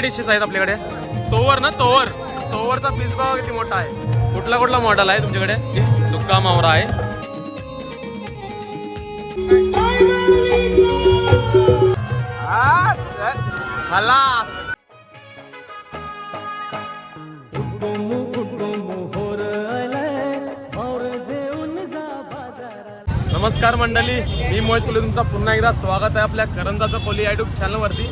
कुठल्या डिशेस आहेत आपल्याकडे. तोवर ना तोवर. तोवरचा पीस बघा किती मोठा आहे? कुठला कुठला मॉडेल आहे तुमच्याकडे? सुका मावरा आहे. खलास नमस्कार मंडळी मी मोहित तुले तुमचा पुन्हा एकदा स्वागत आहे आपल्या करंजाचं कोली युट्यूब चॅनलवरती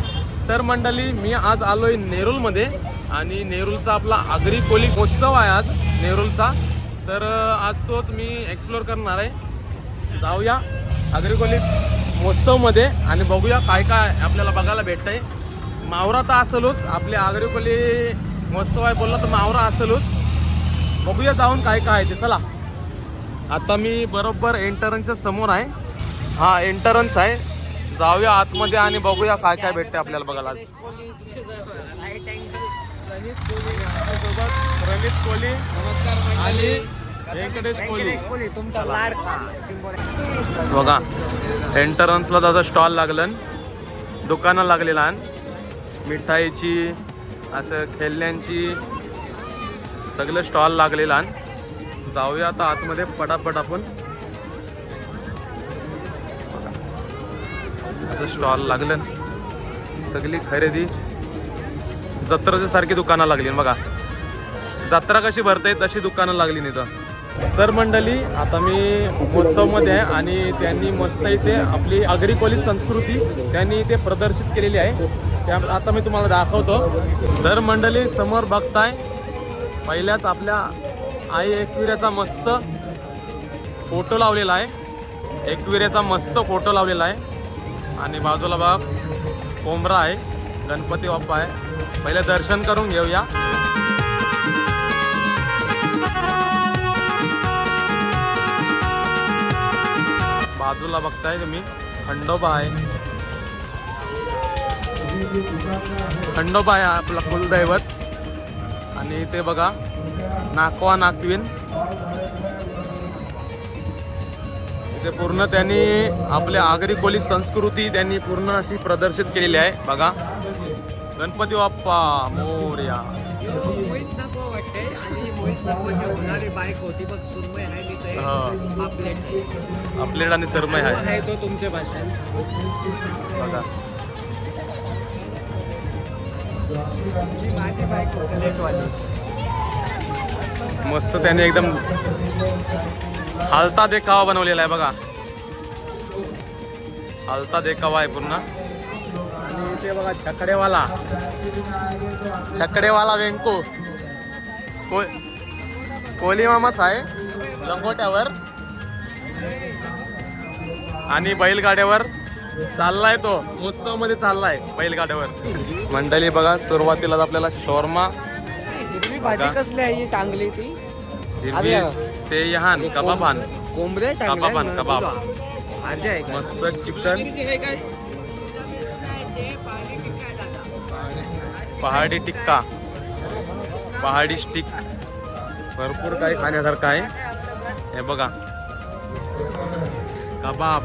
तर मंडळी मी आज आलोय नेरूलमध्ये आणि नेरूलचा आपला आगरी कोली महोत्सव आहे आज नेरूलचा. तर आज तोच मी एक्सप्लोअर करणार आहे. जाऊया आगरी कोली महोत्सवमध्ये आणि बघूया काय काय आपल्याला बघायला भेटतंय. मावरा तर असेलच आपले आगरी कोली महोत्सव आहे बोलला तर मावरा असेलच. बघूया जाऊन काय काय आहे ते चला. आता मी बरोबर एंटरन्सच्या समोर आहे. हा एंटरन्स आहे. जाऊया आतमध्ये आणि बघूया काय काय भेटते आपल्याला बघायला आज. कोहली आणि व्यंकटेश कोहली. बघा एंटरन्सला त्याचा स्टॉल लागलं दुकानं लागलेला आहे. मिठाईची असं खेळण्यांची सगळं स्टॉल लागलेला आहे. जाऊया आता आतमध्ये पटापट आपण. असं स्टॉल लागलं. सगळी खरेदी जत्राच्या सारखी दुकानं लागली. बघा. जत्रा कशी भरते तशी दुकानं लागली नाही तर मंडळी आता मी महोत्सवमध्ये आहे आणि त्यांनी मस्त इथे आपली आगरी संस्कृती त्यांनी इथे प्रदर्शित केलेली आहे. त्या आता मी तुम्हाला दाखवतो. तर मंडळी समोर बघताय पहिल्याच आपल्या आई एकविऱ्याचा मस्त फोटो लावलेला आहे. एकविऱ्याचा मस्त फोटो लावलेला आहे. आणि बाजूला बाप कोंबरा आहे गणपती बाप्पा आहे. पहिले दर्शन करून घेऊया. बाजूला बघताय तुम्ही खंडोबा आहे. खंडोबा आहे आपला कुलदैवत. आणि ते बघा नाकवा नाकवीन इथे पूर्ण त्यांनी आपल्या आगरी कोली संस्कृती त्यांनी पूर्ण अशी प्रदर्शित केलेली आहे. बघा. गणपती बाप्पा मोर्या बाईक होती. बघ सुरमय आहे मी ते हा. आपले आपलेट आणि सरमय आहे. तो तुमच्या भाषेत. बघा. माझी बाईक होती लेटवाली मस्त त्याने एकदम हालता देखावा बनवलेला आहे बघा. हालता देखावा आहे पूर्ण. आणि ते बघा छकडेवाला. छकडेवाला वेंको. को कोहली मामाच आहे. लंगोट्यावर. आणि बैलगाड्यावर चाललाय तो. उत्सवमध्ये चाललाय बैलगाड्यावर. मंडळी बघा सुरुवातीलाच आपल्याला शोरमा. भाजी? कसली आहे टांगली ती? हिरवी ते यहान कबाब हान कोंबडे कबाब. आण, कबाब. मस्त चिकन. पहाडी टिक्का. पहाडी स्टिक. भरपूर काही खाण्यासारखं आहे. हे बघा. कबाब.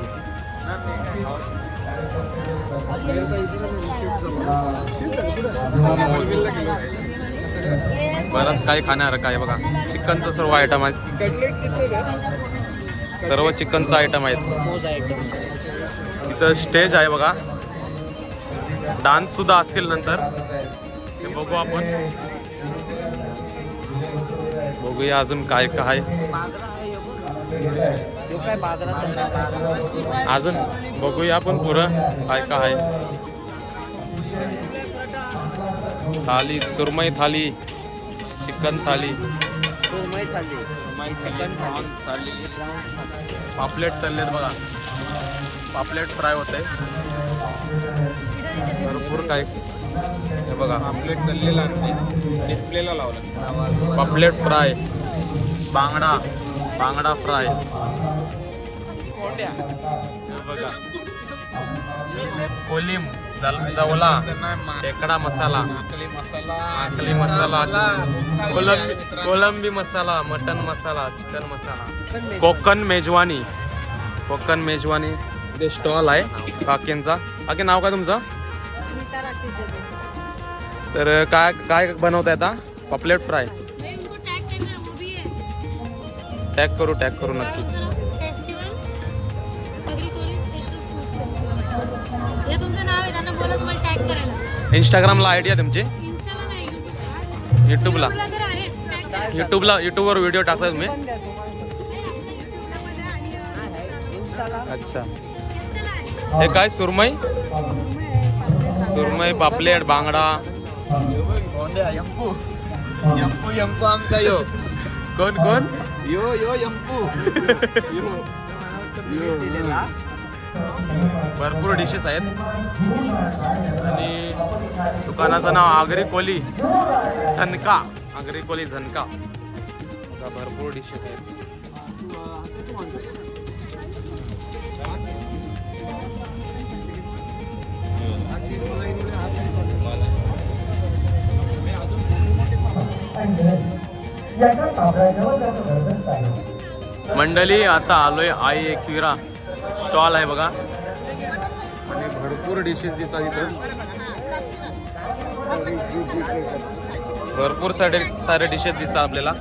बरंच काही खाण्यासारखं आहे बघा. चिकनचं सर्व आयटम आहे सर्व चिकनचं आयटम आहेत. मोज इथं स्टेज आहे बघा. डान्स सुद्धा असतील नंतर. ते बघू आपण. बघूया अजून काय काय. आहे. काय बाजारात अजून बघूया आपण पुरं काय काय. आहे थाली सुरमई थाली चिकन थाली. सुरमई थाली चिकन थाली पापलेट तळलेत बघा. पापलेट फ्राय होते भरपूर काय हे बघा पापलेट तळलेला डिस्प्लेला लावला. पापलेट फ्राय. बांगडा. बांगडा फ्राय. हे बघा. कोलिम. जवला खेकडा मसाला आकली मसाला कोलंबी कोलंबी मसाला मटन मसाला चिकन मसाला. कोकण मेजवानी कोकण मेजवानी. ते स्टॉल आहे काकींचा. काकी नाव काय तुमचं? तर काय काय बनवताय आता? पॉपलेट फ्राय. टॅग करू टॅग करू नक्की. हे तुमचं नाव आहे त्यांना बोला तुम्हाला टॅग करायला. इंस्टाग्रामला आयडी आहे तुमची? इन्स्टाला नाही युट्यूबला युट्यूबला युट्यूबला जर आहे. टॅग करा. युट्यूबला युट्यूबवर व्हिडिओ टाकता तुम्ही? अच्छा. हे काय सुरमई? सुरमई पापलेट बांगडा. यंपू यंपू यंपू आमचा यो. कोण कोण? यो यो यंपू. भरपूर डिशेस आहेत. आणि दुकानाचं नाव आगरी कोली झनका. आगरी कोली झनका. आता भरपूर डिशेस आहेत. मंडळी आता आलोय आई एकविरा स्टॉल आहे बघा. आणि भरपूर डिशेस दिसतात इथं. भरपूर सारे सारे डिशेस दिसतात आपल्याला.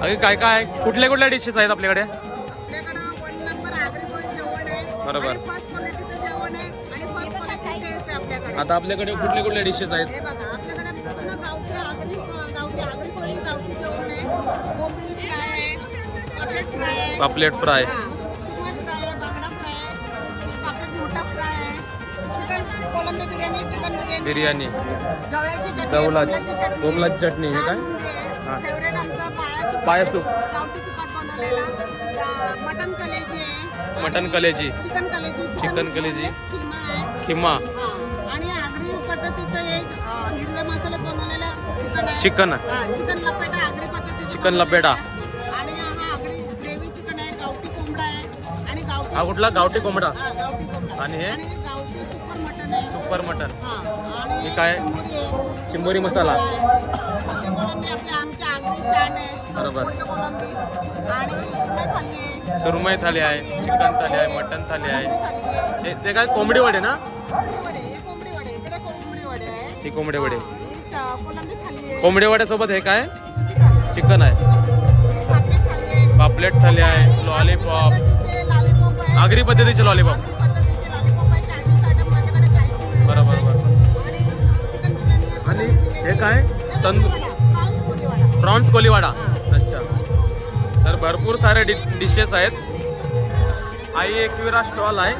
अगे काय काय आहे? कुठल्या कुठल्या डिशेस आहेत आपल्याकडे? बरोबर. आता आपल्याकडे कुठले कुठले डिशेस आहेत? पापलेट फ्राय. बिर्याणी जवला कोमलाची चटणी हे काय? हा. पाया सूप. मटन कलेजी आहे. मटन कलेजी. चिकन कलेजी. Chicken chicken. चिकन लपेटा आगरी पद्धतीचं चिकन बनवलेलं लपेटा. आहे. आणि हा आगरी ग्रेव्ही चिकन आहे गावठी कोंबडा आहे आणि गावठी हा कुठला? गावठी कोंबडा. गावठी कोंबडा. आणि हे? गावठी सुपर मटन आहे. Super mutton. हा काय? चिंबोरी मसाला. बरोबर. सुरमई थाली आहे. चिकन थाली आहे मटन थाली आहे. हे ते काय? कोंबडी वडे ना? हे कोंबडी वडे. इकडे कोंबडी वड्यासोबत हे काय? चिकन. आहे. पापलेट थाली आहे लॉलीपॉप. आगरी पद्धतीचे लॉलीपॉप. बरोबर बरोबर. आणि हे काय? तंदू प्रॉन्स प्रॉन्स कोलीवाडा. अच्छा. तर भरपूर सारे डि डिशेस आहेत. आई एकविरा स्टॉल आहे.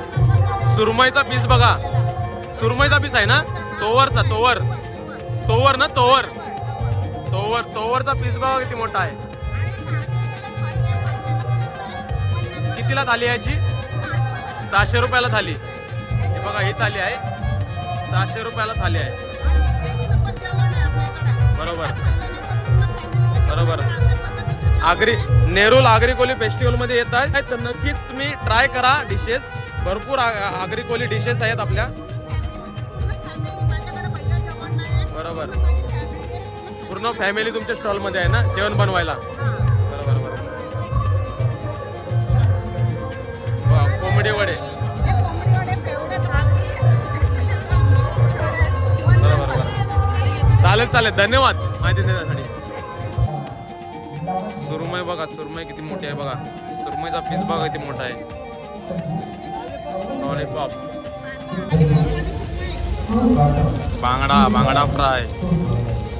सुरमईचा पीस बघा. सुरमईचा पीस आहे ना? तोवरचा तोवर. तोवर ना तोवर. तोवर तोवरचा पीस बघा किती मोठा आहे. कितीला थाली आहे याची? सहाशे रुपयाला थाली. हे बघा ही थाली आहे. सहाशे रुपयाला थाली आहे. बरोबर. बरोबर. आगरी नेरूल आगरी कोली फेस्टिवलमध्ये येत आहे तर नक्कीच तुम्ही ट्राय करा डिशेस भरपूर आ- आगरी कोली डिशेस आहेत आपल्या. बरोबर. पूर्ण फॅमिली तुमच्या स्टॉलमध्ये आहे ना? जेवण बनवायला. बरोबर बरोबर कोंबडी वडे. बरोबर बरोबर चालेल चालेल. धन्यवाद माहिती देण्यासाठी. सुरमई बघा सुरमई किती मोठी आहे बघा. सुरमईचा पीस बघा किती मोठा आहे. लॉलीपॉप बांगडा बांगडा फ्राय.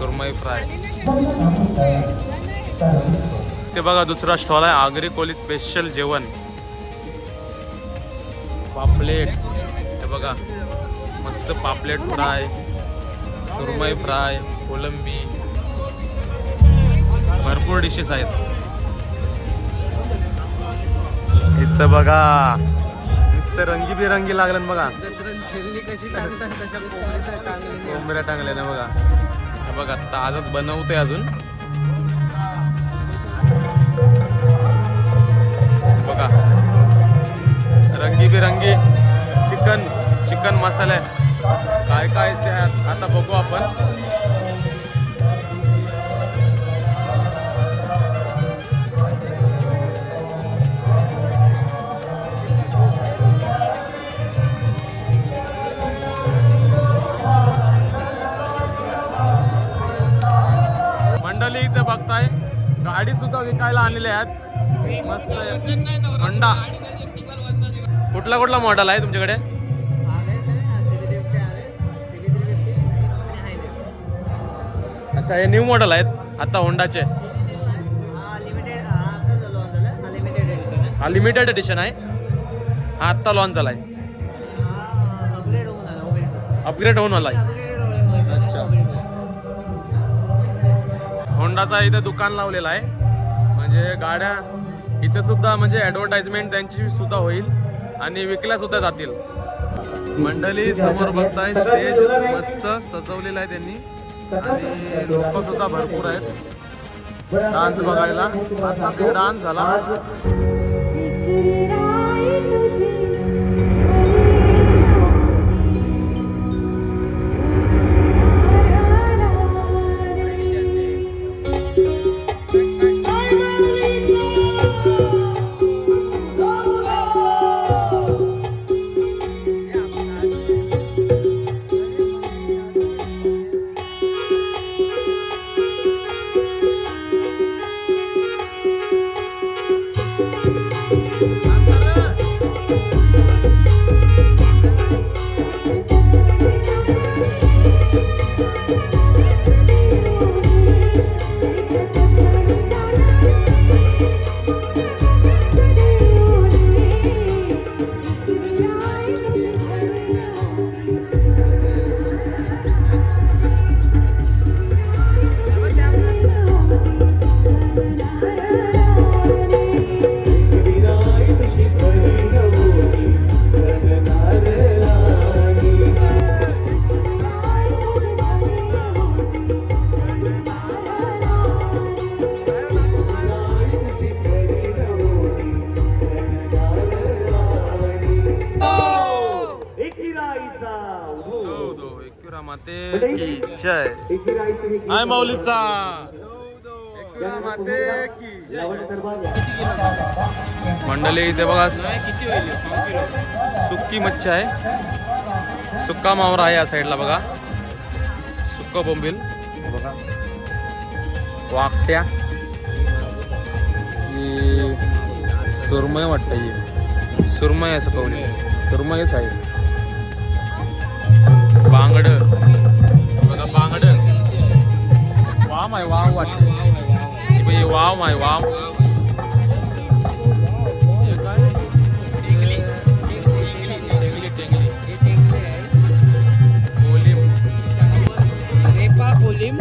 सुरमई फ्राय. ते बघा दुसरा स्टॉल आहे. आगरी कोली स्पेशल जेवण. पापलेट. हे बघा मस्त पापलेट फ्राय सुरमई फ्राय कोलंबी. भरपूर डिशेस आहेत. इथं बघा नुसतं रंगीबिरंगी लागलं बघा. खेळली कशी टांगतात कोंबड्या टांगल्या ना बघा. बघा आजच बनवतोय अजून. बघा. रंगीबिरंगी चिकन चिकन मसाले. काय काय ते आता बघू आपण. गाडी सुद्धा विकायला आणलेल्या आहेत. मस्त आहे. होंडा कुठला कुठला मॉडेल आहे तुमच्याकडे? अच्छा हे न्यू मॉडेल आहेत. आता होंडाचे हा लिमिटेड एडिशन आहे. हा आत्ता लॉन्च झाला आहे अपग्रेड होऊन आला आहे अच्छा. होंडाचा इथे दुकान लावलेलं आहे. म्हणजे गाड्या इथे सुद्धा म्हणजे ॲडव्हर्टाइजमेंट त्यांची सुद्धा होईल आणि विकल्या सुद्धा जातील. मंडळी समोर बघताय स्टेज मस्त सजवलेलं आहे त्यांनी. आणि लोक सुद्धा भरपूर आहेत. डान्स बघायला. आता डान्स झाला. की आहे हाय माऊलीचा मंडळी इथे बघा सुक्की मच्छी आहे. सुक्का मावर आहे या साईडला बघा. सुक्क बोंबील. बघा वाकट्या सुरमय वाटतं ही. सुरमय असं कवली सुरमयच आहे. बांगडं. आहे वाव वाटत वाव. कोलिम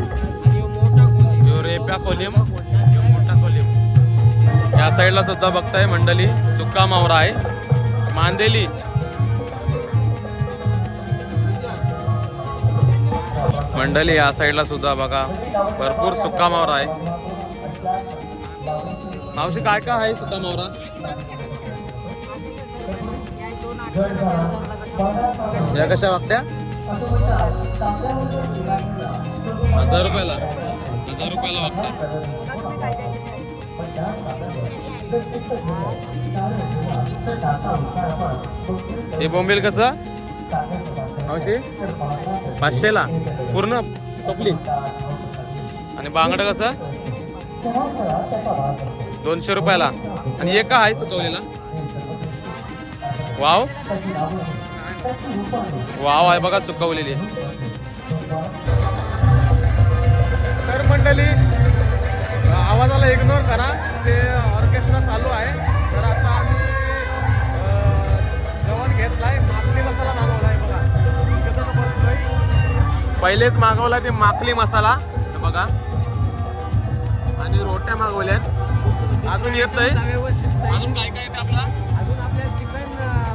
ह्यो मोठा कोलिम या साईडला सुद्धा बघताय मंडळी सुका मावरा आहे. मांदेली. मंडळी या साईडला सुद्धा बघा भरपूर सुका मावरा आहे. मावशी काय काय आहे सुका मावरा या कशा वागत्या? हजार रुपयाला. हजार रुपयाला वागतात हे बोंबील कसं? मावशी? पाचशेला? पूर्ण टोपली आणि बांगडं कसं? दोनशे रुपयाला. आणि एका आहे सुकवलेला वाव. वाव आहे बघा सुकवलेली तर मंडळी आवाजाला इग्नोर करा. ते ऑर्केस्ट्रा चालू आहे. पहिलेच मागवला ते माखली मसाला. बघा. आणि रोट्या मागवल्या अजून येत आहे. अजून काय काय येते आपला? अजून आपल्या चिकन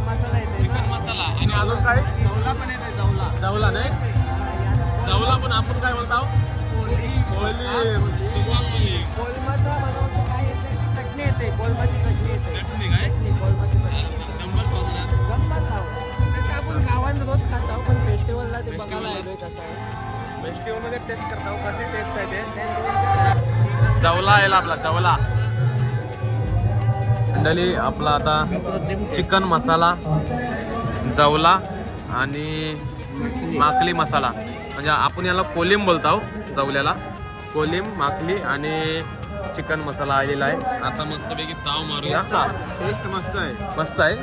मसाला येते चिकन मसाला. आणि अजून काय? जवला पण येते जवला जावला नाही? जावला पण आपण काय कसं आहे फेस्टिवलमध्ये टेस्ट करता कशी टेस्ट आहे ते? जवला यायला आपला जवला. मंडळी आपला आता चिकन मसाला जवला आणि माकली मसाला. म्हणजे आपण याला कोलिम बोलतो जवल्याला. कोलिम माकली आणि चिकन मसाला आलेला आहे. आता मस्तपैकी ताव मारूया टेस्ट मस्त आहे. मस्त आहे.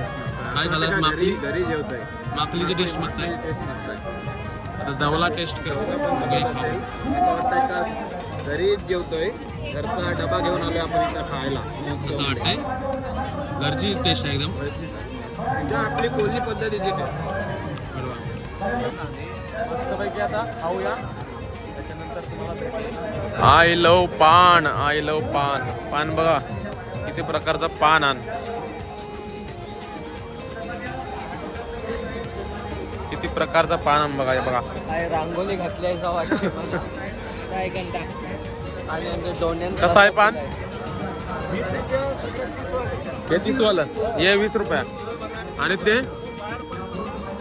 काय झालं? माकली? घरी जेवतोय. माकलीची टेस्ट मस्त आहे. टेस्ट मस्त आहे. आता जवला टेस्ट करू बघूया खाऊ. असं वाटतंय का घरी जेवतोय घरचा डबा घेऊन आलोय आपण इथं खायला. असं वाटतंय? घरची टेस्ट आहे एकदम. म्हणजे आपली कोल्ही पद्धतीची टेस्ट मस्तपैकी आता खाऊया. I love paan I love paan. Paan बघा किती प्रकारचं पान आण. किती प्रकारचं पान बघा बघा. काय रांगोळी घातली वाटते काय घंटा? आणि दोन्यांचा कसं आहे पान? हे तीस वालं हे वीस रुपया. आणि ते?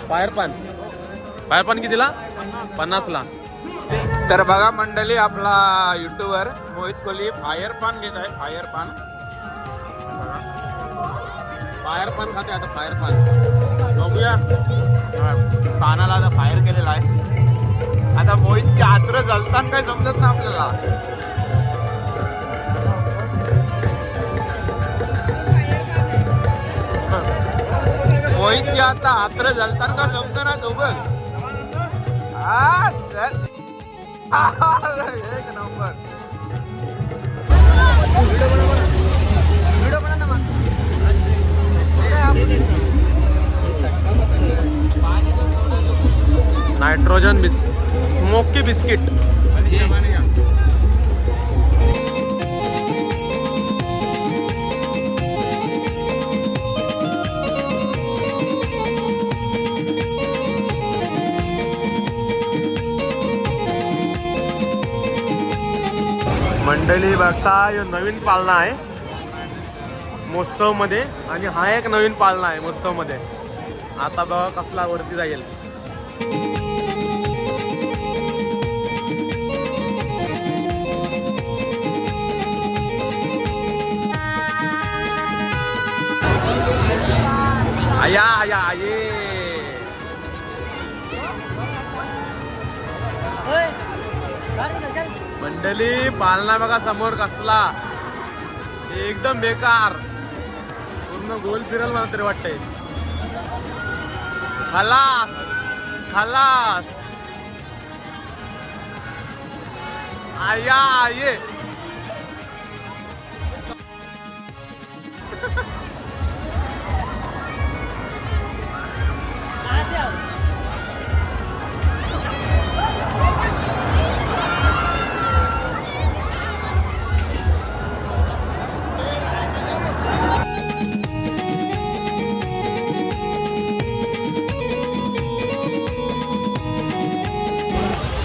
फायर पान. फायर पान कितीला? पन्नासला. तर बघा मंडळी आपला युट्यूबर मोहित कोहली फायर पान घेत आहे. फायर पान. फायर पान खाते आता फायर पान. बघूया. पानाला आता फायर केलेला आहे. आता मोहितची आत्र जलताना काय समजत ना आपल्याला. मोहितची आता आत्र जलताना का समज ना तो बघ. आ, एक नंबर. व्हिडिओ बना ना मग. नायट्रोजन बिस् स्मोकी बिस्किट. मंडळी बघता ह्यो नवीन पालना आहे. महोत्सवमध्ये आणि हा एक नवीन पालना आहे महोत्सवमध्ये आता बघा कसला वरती जाईल. आया आया आये. मंडळी पालना बघा समोर कसला. एकदम बेकार. पूर्ण गोल फिरल मला तरी वाटतंय. खलास खलास. आया आये.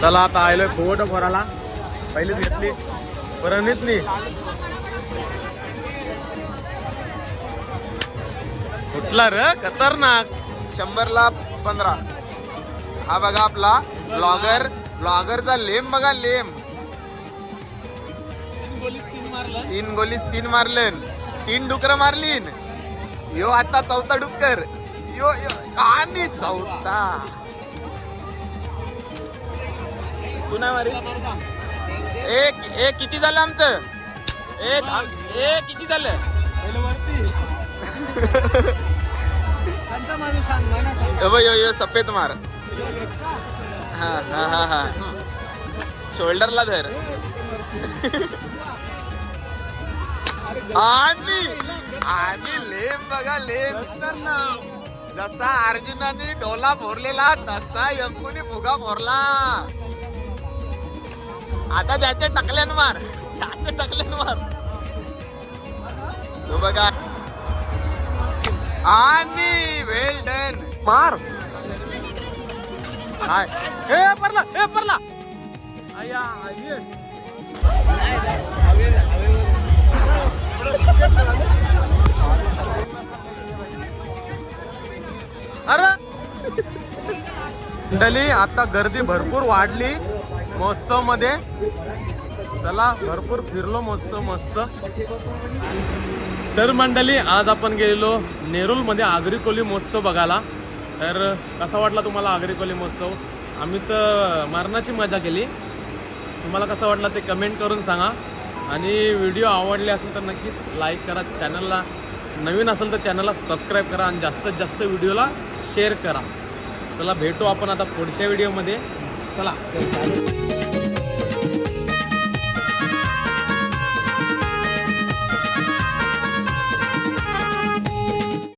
चला आता आलोय फोटो भराला पहिलीच घेतली. परणीतली कुठला र? खतरनाक. शंभरला पंधरा. हा बघा आपला ब्लॉगर ब्लॉगरचा लेम बघा लेम. तीन गोलीत तीन मारलेन. तीन डुकर मारलीन. यो आता चौथा डुक्कर. यो यो. आणि चौथा. तू नाही मारी एक एक किती झालं आमचं? ए थांब. ए किती झालं? यो यो सफेद मार. हा हा हा हा. शोल्डरला धर. आणि आणि लेम बघा लेम. जसा अर्जुनाने डोला भोरलेला तसा यमकुने फुगा भोरला आता त्याच्या टकल्यान मार त्याच्या टकल्यान मार तो बघा. आणि वेल डन मार. हाय. हे परला हे परला आया. अरे! मंडळी आता गर्दी भरपूर वाढली महोत्सवमध्ये चला भरपूर फिरलो महोत्सव मस्त. तर मंडळी आज आपण गेलेलो नेरूलमध्ये आगरी कोली महोत्सव बघायला. तर कसा वाटला तुम्हाला आगरी कोली महोत्सव? आम्ही तर मरणाची मजा केली. तुम्हाला कसा वाटला ते कमेंट करून सांगा. आणि व्हिडिओ आवडले असेल तर नक्कीच लाईक करा. चॅनलला नवीन असेल तर चॅनलला सबस्क्राईब करा. आणि जास्तीत जास्त व्हिडिओला शेअर करा. चला भेटू आपण आता पुढच्या व्हिडिओमध्ये चला.